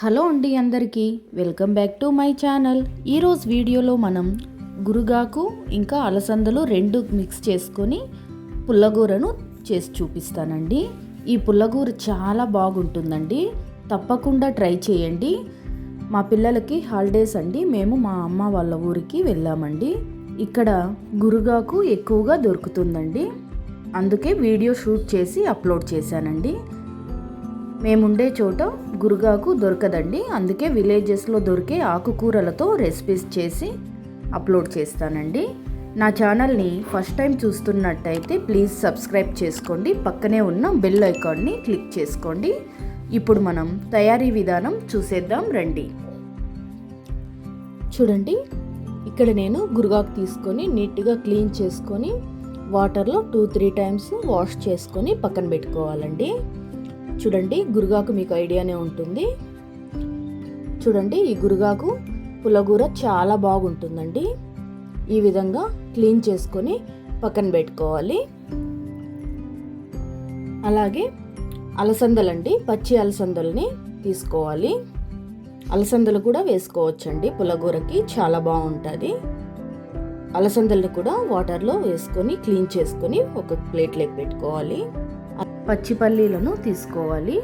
Hello అండి అందరికీ welcome back to my channel. ఈరోజు వీడియోలో మనం గురుగాకు ఇంకా అలసందలు రెండు మిక్స్ చేసుకొని పుల్లగూరను చేసి చూపిస్తానండి. ఈ పుల్లగూర చాలా బాగుంటుందండి. తప్పకుండా ట్రై చేయండి. మా పిల్లలకి హాలిడేస్ అండి. మేము మా అమ్మ వాళ్ళ ఊరికి వెళ్ళామండి. ఇక్కడ గురుగాకు ఎక్కువగా దొరుకుతుందండి. అందుకే వీడియో షూట్ చేసి అప్లోడ్ చేశానండి. మేముండే చోట గురుగాకు దొరకదండి. అందుకే విలేజెస్లో దొరికే ఆకుకూరలతో రెసిపీస్ చేసి అప్లోడ్ చేస్తానండి. నా ఛానల్ని ఫస్ట్ టైం చూస్తున్నట్టయితే ప్లీజ్ సబ్స్క్రైబ్ చేసుకోండి. పక్కనే ఉన్న బెల్ ఐకాన్ని క్లిక్ చేసుకోండి. ఇప్పుడు మనం తయారీ విధానం చూసేద్దాం రండి. చూడండి ఇక్కడ నేను గురుగాకు తీసుకొని నీట్గా క్లీన్ చేసుకొని వాటర్లో టూ త్రీ టైమ్స్ వాష్ చేసుకొని పక్కన పెట్టుకోవాలండి. చూడండి గురుగాకు మీకు ఐడియానే ఉంటుంది. చూడండి ఈ గురుగాకు పులగూర చాలా బాగుంటుందండి. ఈ విధంగా క్లీన్ చేసుకొని పక్కన పెట్టుకోవాలి. అలాగే అలసందలండి పచ్చి అలసందలని తీసుకోవాలి. అలసందలు కూడా వేసుకోవచ్చండి పులగూరకి చాలా బాగుంటుంది. అలసందలను కూడా వాటర్లో వేసుకొని క్లీన్ చేసుకొని ఒక ప్లేట్లోకి పెట్టుకోవాలి. పచ్చి పల్లీలను తీసుకోవాలి.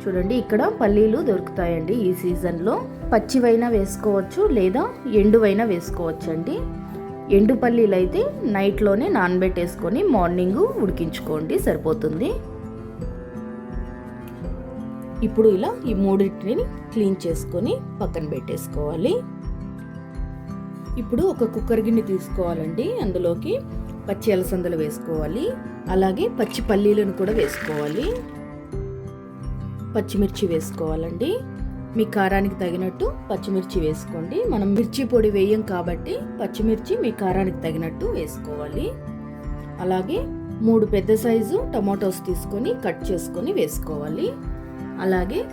చూడండి ఇక్కడ పల్లీలు దొరుకుతాయండి ఈ సీజన్లో. పచ్చివైనా వేసుకోవచ్చు లేదా ఎండువైనా వేసుకోవచ్చు అండి ఎండు పల్లీలు అయితే నైట్లోనే నానబెట్టేసుకొని మార్నింగ్ ఉడికించుకోండి సరిపోతుంది. ఇప్పుడు ఇలా ఈ మూడింటిని క్లీన్ చేసుకొని పక్కన పెట్టేసుకోవాలి. ఇప్పుడు ఒక కుక్కర్ గిన్నె తీసుకోవాలండి అందులోకి. పచ్చి అలసందలు వేసుకోవాలి. అలాగే పచ్చి పల్లీలను కూడా వేసుకోవాలి. పచ్చిమిర్చి వేసుకోవాలండి. మీ కారానికి తగినట్టు పచ్చిమిర్చి వేసుకోండి. మనం మిర్చి పొడి వేయం కాబట్టి పచ్చిమిర్చి మీ కారానికి తగినట్టు వేసుకోవాలి. అలాగే మూడు పెద్ద సైజు టమాటోస్ తీసుకొని కట్ చేసుకొని వేసుకోవాలి. అలాగే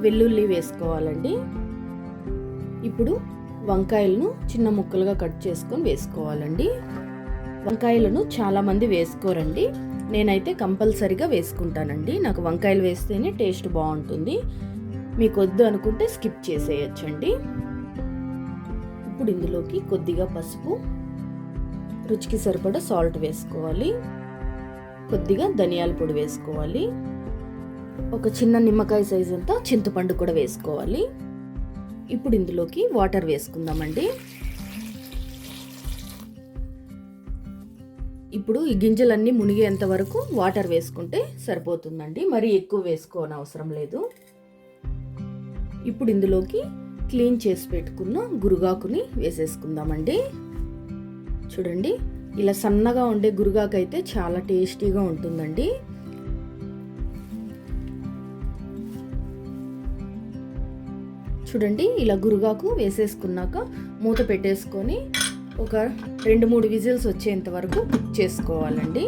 వెల్లుల్లి వేసుకోవాలండి. ఇప్పుడు వంకాయలను చిన్న ముక్కలుగా కట్ చేసుకొని వేసుకోవాలండి. వంకాయలను చాలామంది వేసుకోరండి. నేనైతే కంపల్సరిగా వేసుకుంటానండి. నాకు వంకాయలు వేస్తేనే టేస్ట్ బాగుంటుంది. మీకు వద్దు అనుకుంటే స్కిప్ చేసేయచ్చండి. ఇప్పుడు ఇందులోకి కొద్దిగా పసుపు రుచికి సరిపడా సాల్ట్ వేసుకోవాలి. కొద్దిగా ధనియాల పొడి వేసుకోవాలి. ఒక చిన్న నిమ్మకాయ సైజ్ అంతా చింతపండు కూడా వేసుకోవాలి. ఇప్పుడు ఇందులోకి వాటర్ వేసుకుందామండి. ఇప్పుడు ఈ గింజలన్నీ మునిగేంత వరకు వాటర్ వేసుకుంటే సరిపోతుందండి. మరి ఎక్కువ వేసుకోని అవసరం లేదు. ఇప్పుడు ఇందులోకి క్లీన్ చేసి పెట్టుకున్న గురుగాకుని వేసేసుకుందామండి. చూడండి ఇలా సన్నగా ఉండే గురుగాకు అయితే చాలా టేస్టీగా ఉంటుందండి. చూడండి ఇలా గురుగాకు వేసేసుకున్నాక మూత పెట్టేసుకొని ఒక రెండు మూడు విజిల్స్ వచ్చేంత వరకు కుక్ చేసుకోవాలండి.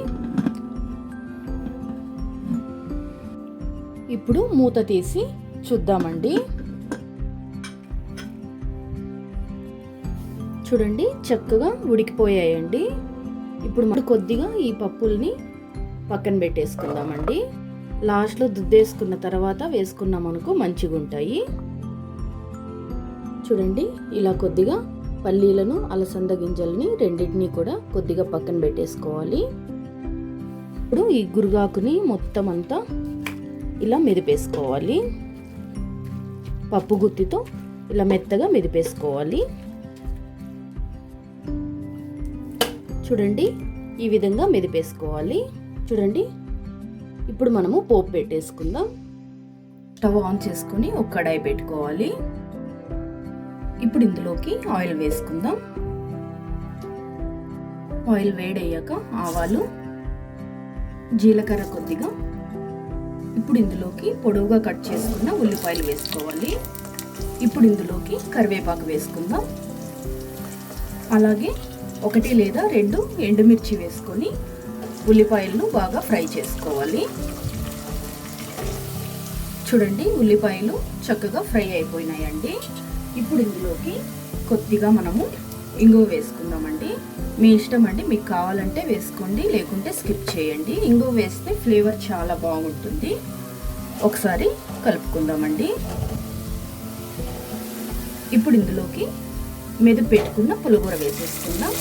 ఇప్పుడు మూత తీసి చూద్దామండి. చూడండి చక్కగా ఉడికిపోయాయండి. ఇప్పుడు మనం కొద్దిగా ఈ పప్పుల్ని పక్కన పెట్టేసుకుందామండి. లాస్ట్లో దుద్దేసుకున్న తర్వాత వేసుకున్నాం అనుకో మంచిగా ఉంటాయి చూడండి ఇలా కొద్దిగా పల్లీలను అలసంద గింజల్ని రెండింటినీ కూడా కొద్దిగా పక్కన పెట్టేసుకోవాలి. ఇప్పుడు ఈ గురుగాకుని మొత్తం అంతా ఇలా మెదిపేసుకోవాలి. పప్పు గుత్తితో ఇలా మెత్తగా మెదిపేసుకోవాలి. చూడండి ఈ విధంగా మెదిపేసుకోవాలి. చూడండి ఇప్పుడు మనము పోపు పెట్టేసుకుందాం. స్టవ్ ఆన్ చేసుకొని ఒక కడాయి పెట్టుకోవాలి. ఇప్పుడు ఇందులోకి ఆయిల్ వేసుకుందాం. ఆయిల్ వేడయ్యాక ఆవాలు జీలకర్ర కొద్దిగా. ఇప్పుడు ఇందులోకి పొడవుగా కట్ చేసుకున్న ఉల్లిపాయలు వేసుకోవాలి. ఇప్పుడు ఇందులోకి కరివేపాకు వేసుకుందాం. అలాగే ఒకటి లేదా రెండు ఎండుమిర్చి వేసుకొని ఉల్లిపాయలను బాగా ఫ్రై చేసుకోవాలి. చూడండి ఉల్లిపాయలు చక్కగా ఫ్రై అయిపోయినాయండి. ఇప్పుడు ఇందులోకి కొద్దిగా మనము ఇంగువ వేసుకుందామండి. మీ ఇష్టం అండి మీకు కావాలంటే వేసుకోండి లేకుంటే స్కిప్ చేయండి. ఇంగువ వేస్తే ఫ్లేవర్ చాలా బాగుంటుంది. ఒకసారి కలుపుకుందామండి. ఇప్పుడు ఇందులోకి మెదు పెట్టుకున్న పులిహోర వేసేసుకుందాం.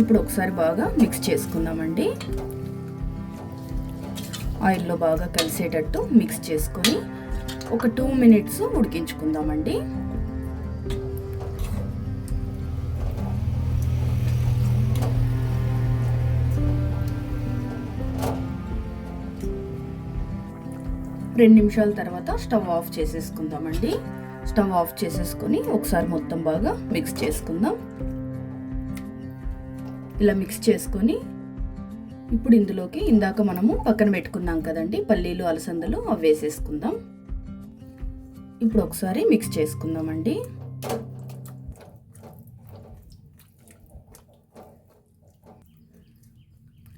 ఇప్పుడు ఒకసారి బాగా మిక్స్ చేసుకుందామండి. ఆయిల్లో బాగా కలిసేటట్టు మిక్స్ చేసుకొని ఒక టూ మినిట్స్ ఉడికించుకుందామండి. రెండు నిమిషాల తర్వాత స్టవ్ ఆఫ్ చేసేసుకుందామండి. స్టవ్ ఆఫ్ చేసేసుకొని ఒకసారి మొత్తం బాగా మిక్స్ చేసుకుందాం. ఇలా మిక్స్ చేసుకొని ఇప్పుడు ఇందులోకి ఇందాక మనము పక్కన పెట్టుకున్నాం కదండి పల్లీలు అలసందలు అవి వేసేసుకుందాం. ఇప్పుడు ఒకసారి మిక్స్ చేసుకుందామండి.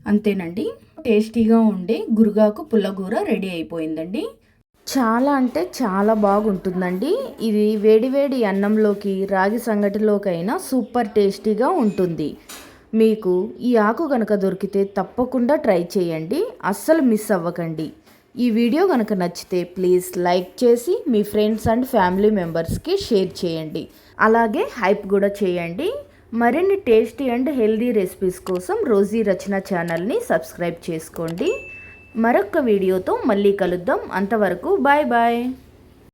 అంతేనండి టేస్టీగా ఉండే గురుగాకు పుల్లగూర రెడీ అయిపోయిందండి. చాలా అంటే చాలా బాగుంటుందండి. ఇది వేడివేడి అన్నంలోకి రాగి సంగటిలోకైనా సూపర్ టేస్టీగా ఉంటుంది. మీకు ఈ ఆకు కనుక దొరికితే తప్పకుండా ట్రై చేయండి. అస్సలు మిస్ అవ్వకండి. ఈ వీడియో కనుక నచ్చితే ప్లీజ్ లైక్ చేసి మీ ఫ్రెండ్స్ అండ్ ఫ్యామిలీ మెంబర్స్కి షేర్ చేయండి. అలాగే హైప్ కూడా చేయండి. మరిన్ని టేస్టీ అండ్ హెల్దీ రెసిపీస్ కోసం రోజీ రచన ఛానల్ని సబ్స్క్రైబ్ చేసుకోండి. మరొక వీడియోతో మళ్ళీ కలుద్దాం. అంతవరకు బాయ్ బాయ్.